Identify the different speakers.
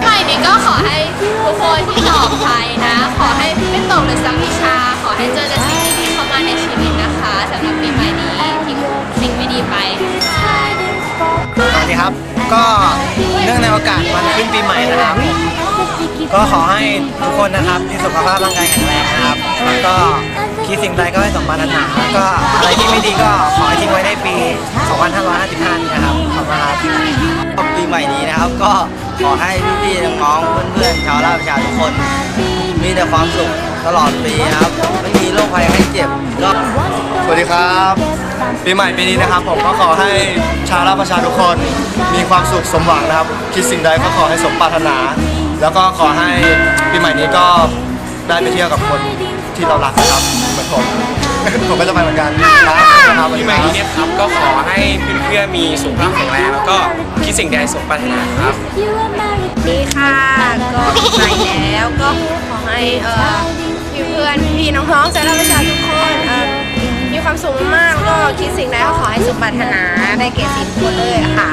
Speaker 1: ใหม่นี้ก็ขอให้ทุกคนที่ตอบไทยนะ ขอให้ไม่ตกหรือสักวิชา ขอให้เจอแต่สิ่งดีๆเข้ามาในชีวิตนะคะสำหรับปีใหม่นี้ทิ้งสิ่งไม่ดีไป
Speaker 2: สวัสดีครับ ก็เนื่องในโอกาสวันขึ้นปีใหม่นะครับ ก็ขอให้ทุกคนนะครับมีสุขภาพร่างกายแข็งแรงนะครับ แล้วก็คิดสิ่งใดก็ให้สมปรารถนาแล้วก็อะไรที่ไม่ดีก็ขอให้ทิ้งไว้ในปี 2555นี้นะครับขอบคุณครับ
Speaker 3: ปีใหม่นี้นะครับก็ ขอให้พี่ๆน้องๆเพื่อนๆชาวราชประชาทุกคน มีแต่ความสุขตลอดปีนะครับ ไม่มีโรคภัยไข้เจ็บก็
Speaker 4: สวัสดีครับปีใหม่ปีนี้นะครับ ผมก็ขอให้ชาวราชประชาทุกคน มีความสุขสมหวังนะครับ คิดสิ่งใดก็ขอให้สมปรารถนา แล้วก็ขอให้ปีใหม่นี้ก็ได้ไปเที่ยวกับคนที่เรารักนะครับเหมือนผมผมก็จะไปเหมือนกันนะครับปีใหม่นี้เน
Speaker 5: ี่ยครับก็ขอให้เพื่อมีสุขภาพแข็งแรงแล้วก็คิดสิ่งใดสมปรารถนาครับ
Speaker 1: นี่
Speaker 6: ค่ะ
Speaker 1: ก็ใหม
Speaker 6: ่
Speaker 1: แล
Speaker 6: ้ว
Speaker 1: ก็ขอให้เอ
Speaker 6: ่อ
Speaker 1: พี่เพื่อนพี่น้องๆสาราประชาทุกคน
Speaker 6: เอ่อ
Speaker 1: มีความสุขมากๆก็คิดสิ่งใดก็ขอให้สมปรารถนาได
Speaker 6: ้เกศสิ่งทุก
Speaker 1: คนเ
Speaker 6: ลยค่ะ